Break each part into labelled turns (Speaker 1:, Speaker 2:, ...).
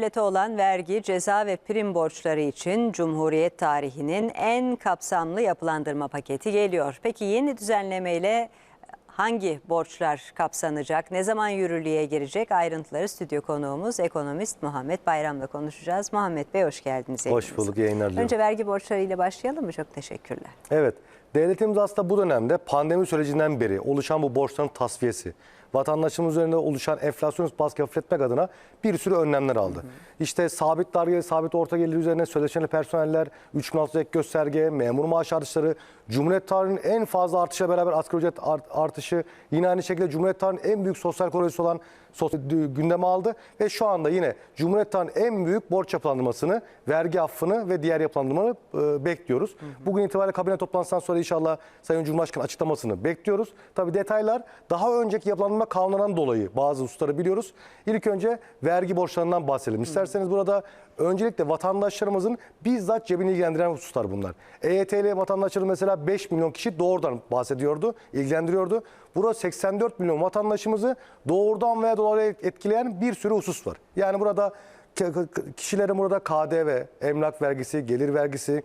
Speaker 1: Devlete olan vergi, ceza ve prim borçları için Cumhuriyet tarihinin en kapsamlı yapılandırma paketi geliyor. Peki yeni düzenlemeyle hangi borçlar kapsanacak, ne zaman yürürlüğe girecek ayrıntıları stüdyo konuğumuz ekonomist Muhammed Bayram'la konuşacağız. Muhammed Bey hoş geldiniz.
Speaker 2: Hoş bulduk yayınlar diliyorum.
Speaker 1: Önce vergi borçlarıyla başlayalım mı? Çok teşekkürler.
Speaker 2: Evet, devletimiz aslında bu dönemde pandemi sürecinden beri oluşan bu borçların tasfiyesi, vatandaşımız üzerinde oluşan enflasyon baskı hafifletmek adına bir sürü önlemler aldı. İşte sabit darbe, sabit orta gelir üzerine sözleşmeli personeller, 3006 ek gösterge, memur maaş artışları, Cumhuriyet tarihinin en fazla artışla beraber asgari ücret art- artışı, yine aynı şekilde Cumhuriyet tarihinin en büyük sosyal kolejisi olan gündeme aldı ve şu anda yine Cumhuriyet tarihinin en büyük borç yapılandırmasını, vergi affını ve diğer yapılandırmaları bekliyoruz. Bugün itibariyle kabine toplantısından sonra inşallah Sayın Cumhurbaşkanı açıklamasını bekliyoruz. Tabii detaylar daha önceki yapılandırma kanunlarından dolayı bazı hususları biliyoruz. İlk önce vergi borçlarından bahsedelim. İsterseniz burada öncelikle vatandaşlarımızın bizzat cebini ilgilendiren hususlar bunlar. EYT'li vatandaşlarımız mesela 5 milyon kişi doğrudan bahsediyordu, ilgilendiriyordu. Burada 84 milyon vatandaşımızı doğrudan veya dolaylı etkileyen bir sürü husus var. Yani burada kişilerin burada KDV, emlak vergisi, gelir vergisi,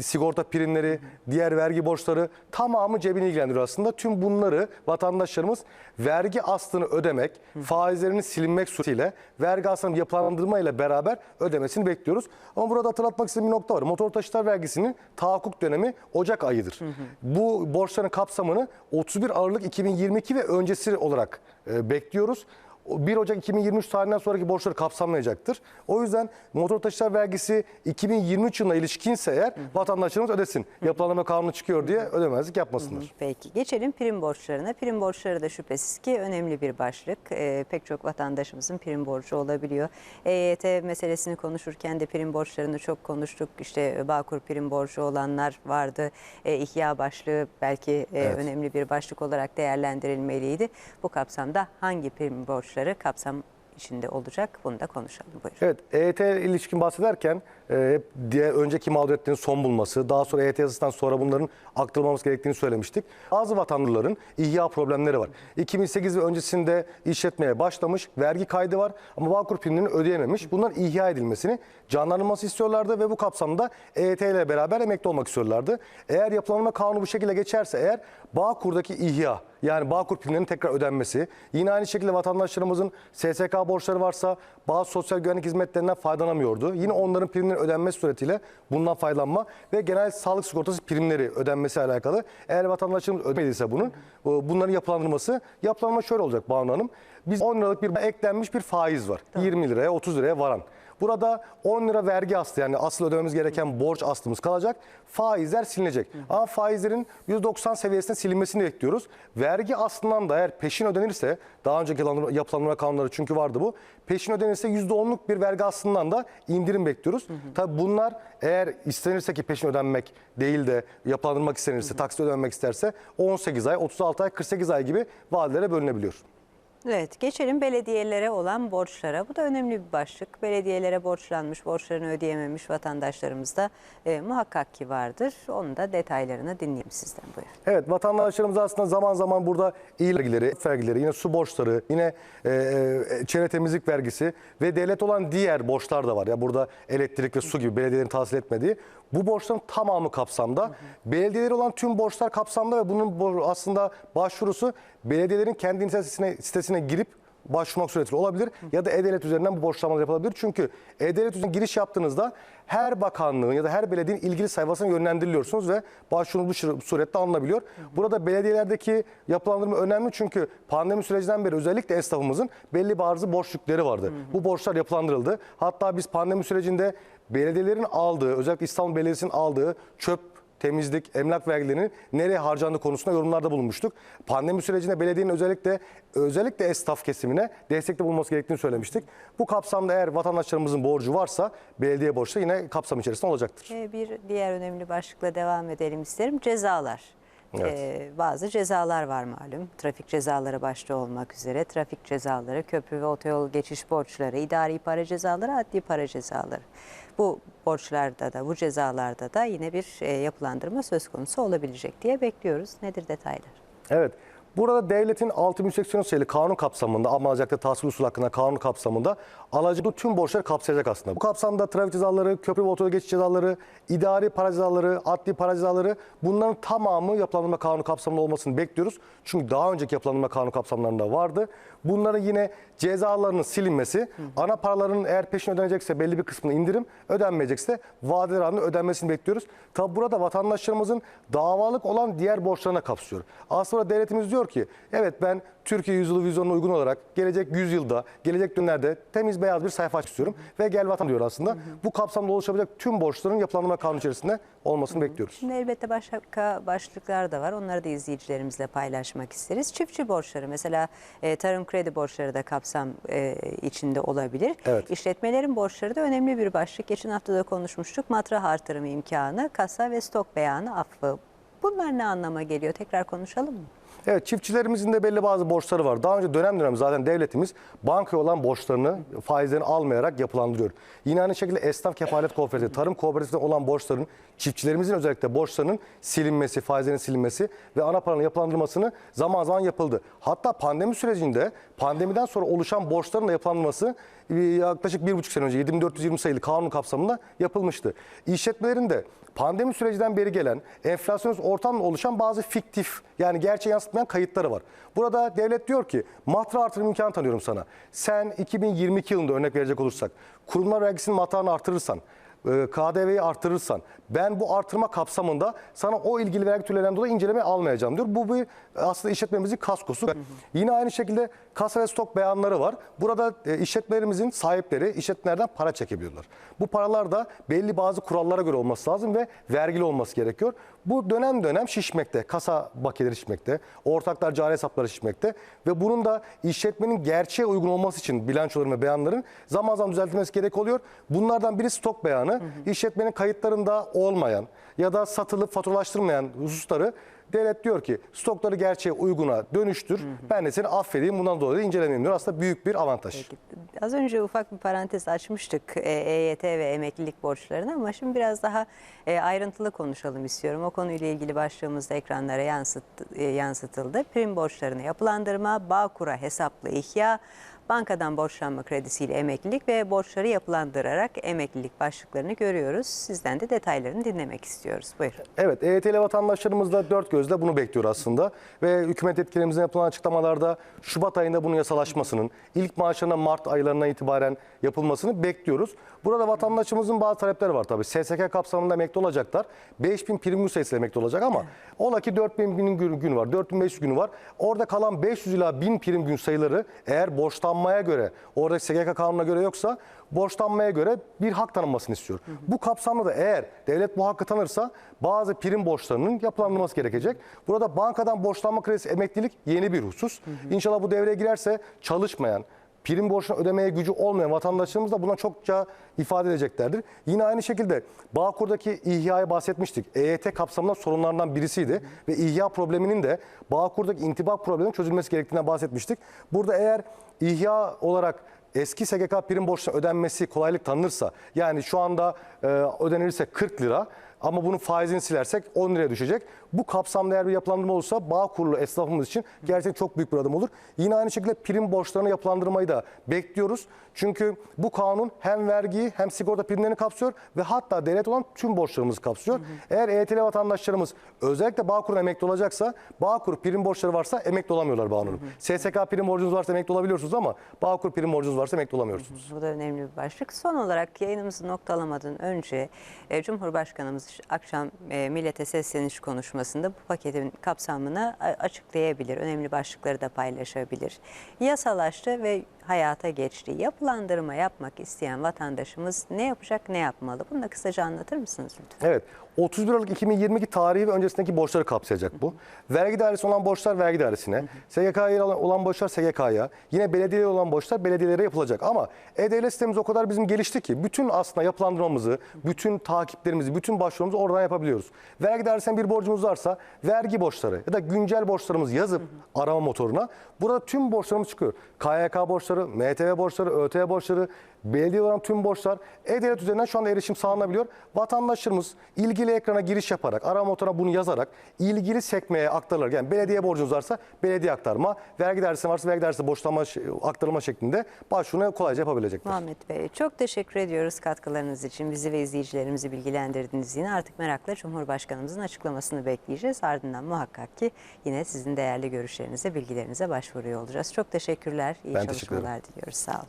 Speaker 2: sigorta primleri, diğer vergi borçları tamamı cebini ilgilendiriyor aslında. Tüm bunları vatandaşlarımız vergi aslını ödemek, faizlerinin silinmek suretiyle vergi aslını yapılandırma ile beraber ödemesini bekliyoruz. Ama burada hatırlatmak istediğim bir nokta var. Motor taşıtlar vergisinin tahakkuk dönemi Ocak ayıdır. Bu borçların kapsamını 31 Aralık 2022 ve öncesi olarak e, bekliyoruz. O 1 Ocak 2023 tarihinden sonraki borçları kapsamlayacaktır. O yüzden motor taşıtlar vergisi 2023 yılına ilişkinse eğer vatandaşlarımız ödesin. Yapılanma kanunu çıkıyor diye ödemezlik yapmasınlar.
Speaker 1: Peki geçelim prim borçlarına. Prim borçları da şüphesiz ki önemli bir başlık. Ee, pek çok vatandaşımızın prim borcu olabiliyor. EYT meselesini konuşurken de prim borçlarını çok konuştuk. İşte Bağkur prim borcu olanlar vardı. E, ihya başlığı belki e,
Speaker 2: Evet.
Speaker 1: önemli bir başlık olarak değerlendirilmeliydi. Bu kapsamda hangi prim borçları kapsam içinde olacak? Bunu da konuşalım. Buyurun.
Speaker 2: Evet, EYT ilişkin bahsederken e, diğer önceki mağduriyetlerin son bulması, daha sonra EYT yazısından sonra bunların aktarılmaması gerektiğini söylemiştik. Bazı vatandaşların ihya problemleri var. 2008 ve öncesinde işletmeye başlamış, vergi kaydı var ama Bağkur primlerini ödeyememiş. Bunların ihya edilmesini, canlandırılması istiyorlardı ve bu kapsamda EYT ile beraber emekli olmak istiyorlardı. Eğer yapılanma kanunu bu şekilde geçerse eğer Bağkur'daki ihya yani Bağkur primlerinin tekrar ödenmesi, yine aynı şekilde vatandaşlarımızın SSK borçları varsa bazı sosyal güvenlik hizmetlerinden faydalanamıyordu. Yine onların primlerinin ödenmesi suretiyle bundan faydalanma ve genel sağlık sigortası primleri ödenmesi alakalı. Eğer vatandaşlarımız ödemediyse bunun, bu- bunların yapılandırması, yapılanma şöyle olacak Banu Hanım. Biz 10 liralık bir eklenmiş bir faiz var. 20 liraya 30 liraya varan. Burada 10 lira vergi aslı yani asıl ödememiz gereken borç aslımız kalacak. Faizler silinecek. Ama faizlerin %90 seviyesine silinmesini bekliyoruz. Vergi aslından da eğer peşin ödenirse daha önceki yapılandırma kanunları çünkü vardı bu. Peşin ödenirse %10'luk bir vergi aslından da indirim bekliyoruz. Tabii bunlar eğer istenirse ki peşin ödenmek değil de yapılandırmak istenirse, taksit ödenmek isterse 18 ay, 36 ay, 48 ay gibi vadelere bölünebiliyor.
Speaker 1: Evet, geçelim belediyelere olan borçlara. Bu da önemli bir başlık. Belediyelere borçlanmış, borçlarını ödeyememiş vatandaşlarımız da e, muhakkak ki vardır. Onun da detaylarını dinleyelim sizden. Buyurun.
Speaker 2: Evet vatandaşlarımız aslında zaman zaman burada il vergileri, vergileri, yine su borçları, yine e, e, çevre temizlik vergisi ve devlet olan diğer borçlar da var. Ya burada elektrik ve su gibi belediyelerin tahsil etmediği bu borçların tamamı kapsamda. Belediyeleri olan tüm borçlar kapsamda ve bunun aslında başvurusu belediyelerin kendi sitesine, sitesine girip başvurmak suretiyle olabilir ya da E-Devlet üzerinden bu borçlamalar yapılabilir. Çünkü E-Devlet üzerinden giriş yaptığınızda her bakanlığın ya da her belediyenin ilgili sayfasına yönlendiriliyorsunuz ve başvurunuz bu surette alınabiliyor. Burada belediyelerdeki yapılandırma önemli çünkü pandemi sürecinden beri özellikle esnafımızın belli bazı borç yükleri vardı. Bu borçlar yapılandırıldı. Hatta biz pandemi sürecinde belediyelerin aldığı, özellikle İstanbul Belediyesi'nin aldığı çöp temizlik, emlak vergilerinin nereye harcandığı konusunda yorumlarda bulunmuştuk. Pandemi sürecinde belediyenin özellikle özellikle esnaf kesimine destekte bulunması gerektiğini söylemiştik. Bu kapsamda eğer vatandaşlarımızın borcu varsa belediye borçları yine kapsam içerisinde olacaktır.
Speaker 1: E, Bir diğer önemli başlıkla devam edelim isterim. Cezalar.
Speaker 2: Evet.
Speaker 1: E, bazı cezalar var malum. Trafik cezaları başta olmak üzere. Trafik cezaları, köprü ve otoyol geçiş borçları, idari para cezaları, adli para cezaları. Bu borçlarda da, bu cezalarda da yine bir e, yapılandırma söz konusu olabilecek diye bekliyoruz. Nedir detaylar?
Speaker 2: Evet. Burada devletin 6180 sayılı kanun kapsamında ama alacaklı tahsil usulü hakkında kanun kapsamında alacağı tüm borçları kapsayacak aslında. Bu kapsamda trafik cezaları, köprü ve otoyol geçiş cezaları, idari para cezaları, adli para cezaları bunların tamamı yapılandırma kanunu kapsamında olmasını bekliyoruz. Çünkü daha önceki yapılandırma kanunu kapsamlarında vardı. Bunların yine cezalarının silinmesi, ana paraların eğer peşin ödenecekse belli bir kısmını indirim, ödenmeyecekse vadeler halinde ödenmesini bekliyoruz. Tabi burada vatandaşlarımızın davalık olan diğer borçlarına kapsıyor. Aslında devletimiz diyor ki evet ben Türkiye yüzyılı vizyonuna uygun olarak gelecek yüzyılda, gelecek dönemlerde temiz beyaz bir sayfa açmak istiyorum. Ve gel vatan diyor aslında. Bu kapsamda oluşabilecek tüm borçların yapılandırma kanunu içerisinde olmasını bekliyoruz.
Speaker 1: Şimdi elbette başka başlıklar da var. Onları da izleyicilerimizle paylaşmak isteriz. Çiftçi borçları mesela e, tarım kredi borçları da kapsam e, içinde olabilir.
Speaker 2: Evet.
Speaker 1: İşletmelerin borçları da önemli bir başlık. Geçen hafta da konuşmuştuk. Matrah artırımı imkanı, kasa ve stok beyanı affı. Bunlar ne anlama geliyor? Tekrar konuşalım mı?
Speaker 2: Evet çiftçilerimizin de belli bazı borçları var. Daha önce dönem dönem zaten devletimiz bankaya olan borçlarını faizlerini almayarak yapılandırıyor. Yine aynı şekilde esnaf kefalet kooperatifi, tarım kooperatifinde olan borçların çiftçilerimizin özellikle borçlarının silinmesi, faizlerin silinmesi ve ana paranın yapılandırmasını zaman zaman yapıldı. Hatta pandemi sürecinde pandemiden sonra oluşan borçların da yapılandırması e, yaklaşık bir buçuk sene önce 7420 sayılı kanun kapsamında yapılmıştı. İşletmelerin de pandemi sürecinden beri gelen enflasyonist ortamla oluşan bazı fiktif yani gerçeği yansıtmayan kayıtları var. Burada devlet diyor ki matra artırım imkanı tanıyorum sana. Sen 2022 yılında örnek verecek olursak kurumlar vergisinin matrağını artırırsan KDV'yi artırırsan ben bu artırma kapsamında sana o ilgili vergi türlerinden dolayı inceleme almayacağım diyor. Bu bir aslında işletmemizin kaskosu. Yine aynı şekilde kasa ve stok beyanları var. Burada e, işletmelerimizin sahipleri işletmelerden para çekebiliyorlar. Bu paralar da belli bazı kurallara göre olması lazım ve vergili olması gerekiyor. Bu dönem dönem şişmekte. Kasa bakiyeleri şişmekte. Ortaklar cari hesapları şişmekte. Ve bunun da işletmenin gerçeğe uygun olması için bilançoların ve beyanların zaman zaman düzeltilmesi gerek oluyor. Bunlardan biri stok beyanı. İşletmenin kayıtlarında olmayan ya da satılıp faturalaştırmayan hususları devlet diyor ki stokları gerçeğe uyguna dönüştür. Ben de seni affedeyim bundan dolayı incelemeyeyim diyor. Aslında büyük bir avantaj.
Speaker 1: Az önce ufak bir parantez açmıştık e, EYT ve emeklilik borçlarını ama şimdi biraz daha e, ayrıntılı konuşalım istiyorum. O konuyla ilgili başlığımız da ekranlara yansıt, e, yansıtıldı. Prim borçlarını yapılandırma, Bağkur'a hesaplı ihya, bankadan borçlanma kredisiyle emeklilik ve borçları yapılandırarak emeklilik başlıklarını görüyoruz. Sizden de detaylarını dinlemek istiyoruz. Buyurun.
Speaker 2: Evet, EYT'li vatandaşlarımız da dört gözle bunu bekliyor aslında. Ve hükümet etkilerimizin yapılan açıklamalarda Şubat ayında bunun yasalaşmasının, ilk maaşlarına Mart aylarına itibaren yapılmasını bekliyoruz. Burada vatandaşımızın bazı talepleri var tabii. SSK kapsamında emekli olacaklar. 5000 prim gün sayısıyla emekli olacak ama ola ki 4000 bin gün, var, 4500 günü var. Orada kalan 500 ila 1000 prim gün sayıları eğer borçlanmaya göre, orada SGK kanununa göre yoksa borçlanmaya göre bir hak tanınmasını istiyor. Bu kapsamda da eğer devlet bu hakkı tanırsa bazı prim borçlarının yapılandırılması gerekecek. Burada bankadan borçlanma kredisi emeklilik yeni bir husus. İnşallah bu devreye girerse çalışmayan, prim borçunu ödemeye gücü olmayan vatandaşlarımız da buna çokça ifade edeceklerdir. Yine aynı şekilde Bağkur'daki ihyaya bahsetmiştik. EYT kapsamında sorunlardan birisiydi ve ihya probleminin de Bağkur'daki intibak probleminin çözülmesi gerektiğinden bahsetmiştik. Burada eğer ihya olarak eski SGK prim borçları ödenmesi kolaylık tanınırsa yani şu anda e, ödenirse 40 lira ama bunun faizini silersek 10 liraya düşecek. Bu kapsamda eğer bir yapılandırma olursa bağ kurulu esnafımız için gerçekten çok büyük bir adım olur. Yine aynı şekilde prim borçlarını yapılandırmayı da bekliyoruz. Çünkü bu kanun hem vergiyi hem sigorta primlerini kapsıyor ve hatta devlet olan tüm borçlarımızı kapsıyor. Eğer EYT'li vatandaşlarımız özellikle Bağkur'un emekli olacaksa Bağkur prim borçları varsa emekli olamıyorlar Bağkur'un. SSK prim borcunuz varsa emekli olabiliyorsunuz ama Bağkur prim borcunuz varsa emekli olamıyorsunuz.
Speaker 1: Bu da önemli bir başlık. Son olarak yayınımızı noktalamadan önce e, Cumhurbaşkanımız akşam e, millete sesleniş konuşmasında bu paketin kapsamını a- açıklayabilir. Önemli başlıkları da paylaşabilir. Yasalaştı ve hayata geçti. Yapılandırma yapmak isteyen vatandaşımız ne yapacak, ne yapmalı? Bunu da kısaca anlatır mısınız lütfen?
Speaker 2: Evet. 31 Aralık 2022 tarihi ve öncesindeki borçları kapsayacak bu. Vergi dairesi olan borçlar vergi dairesine, SGK'ya olan borçlar SGK'ya, yine belediyeye olan borçlar belediyelere yapılacak. Ama e-devlet sistemimiz o kadar bizim gelişti ki bütün aslında yapılandırmamızı, bütün takiplerimizi, bütün başvurumuzu oradan yapabiliyoruz. Vergi dairesine bir borcumuz varsa vergi borçları ya da güncel borçlarımızı yazıp arama motoruna burada tüm borçlarımız çıkıyor. KYK borçları, MTV borçları, ÖTV borçları, Belediye olan tüm borçlar e-devlet üzerinden şu anda erişim sağlanabiliyor. Vatandaşlarımız ilgili ekrana giriş yaparak, arama motoruna bunu yazarak ilgili sekmeye aktarılır. Yani belediye borcunuz varsa belediye aktarma, vergi dairesi varsa vergi dairesi borçlanma aktarılma şeklinde başvurunu kolayca yapabilecekler.
Speaker 1: Muhammed Bey çok teşekkür ediyoruz katkılarınız için. Bizi ve izleyicilerimizi bilgilendirdiniz yine. Artık merakla Cumhurbaşkanımızın açıklamasını bekleyeceğiz. Ardından muhakkak ki yine sizin değerli görüşlerinize, bilgilerinize başvuruyor olacağız. Çok teşekkürler. İyi
Speaker 2: Ben
Speaker 1: çalışmalar diliyoruz. Sağ olun.